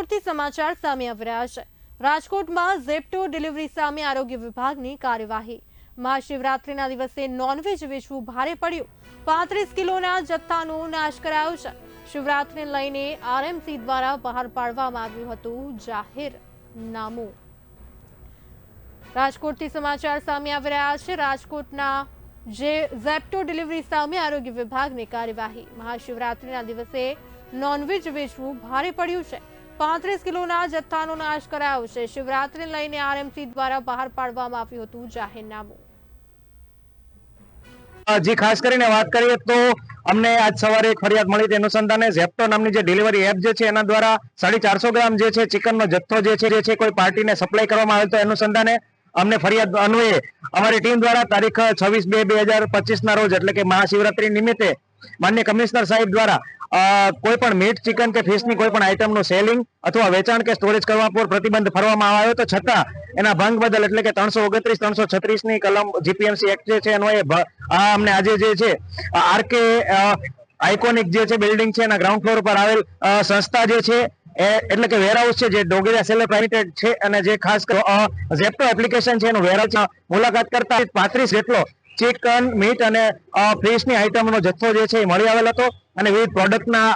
રાજકોટથી સમાચાર સામે આવી રહ્યા છે. રાજકોટમાં ઝેપ્ટો ડિલિવરી સામે આરોગ્ય વિભાગની કાર્યવાહી. મહાશિવરાત્રિના દિવસે નોનવેજ વેચવું ભારે પડ્યું. પાંત્રીસ કિલોના જથ્થાનો નાશ કરાયો છે. શિવરાત્રિને લઈને આરએમસી દ્વારા બહાર પાડવામાં આવ્યું હતું જાહેર નામું. રાજકોટથી સમાચાર સામે આવી રહ્યા છે. રાજકોટના જે ઝેપ્ટો ડિલિવરી સામે આરોગ્ય વિભાગની કાર્યવાહી. મહાશિવરાત્રિના દિવસે નોનવેજ વેચવું ભારે પડ્યું છે. પાંત્રીસ કિલોના જથ્થાનો નાશ કરાયો છે. શિવરાત્રી લઈને આરએમસી દ્વારા બહાર પાડવામાં આવ્યું હતું જાહેરનામું. જી, ખાસ કરીને વાત કરીએ તો અમને આજ સવારે એક ફરિયાદ મળી હતી. અનુસંધાને ઝેપ્ટો નામની જે ડિલિવરી એપ જે છે, એના દ્વારા સાડી ચારસો ગ્રામ જે છે, ચિકનનો જથ્થો જે છે જે છે, કોઈ પાર્ટીને સપ્લાય કરવામાં આવેલ તો અનુસંધાને અમને ફરિયાદ અન્વયે અમારી ટીમ દ્વારા તારીખ છવ્વીસ બે બે હજાર પચીસ ના રોજ, એટલે કે મહાશિવરાત્રી નિમિત્તે, માન્ય કમિશનર સાહેબ દ્વારા કોઈ પણ મીટ ચિકન કે ફિશની કોઈ પણ આઇટમનું સેલિંગ અથવા વેચાણ કે સ્ટોરેજ કરવા પર પ્રતિબંધ ફરવામાં આવ્યો તો છતાં એના ભંગ બદલ એટલે કે ત્રણસો ઓગણત્રીસ ત્રણસો છત્રીસની કલમ જીપીએમસી એક્ટ જે છે એનો એ અમને આજે જે છે આરકે આઇકોનિક જે છે બિલ્ડિંગ છે એના ગ્રાઉન્ડ ફ્લોર પર આવેલ સંસ્થા જે છે એટલે કે વેરહાઉસ છે જે ડોગેરિયા સેલર પ્રાઇવેટેડ છે અને જે ખાસ ઝેપ્ટો એપ્લિકેશન છે એનું વેરહાઉસ મુલાકાત કરતા પાંત્રીસ જેટલો ચિકન મીટ અને ફિશની આઇટમનો જથ્થો જે છે એ મળી આવેલ હતો. અને વિવિધ પ્રોડક્ટના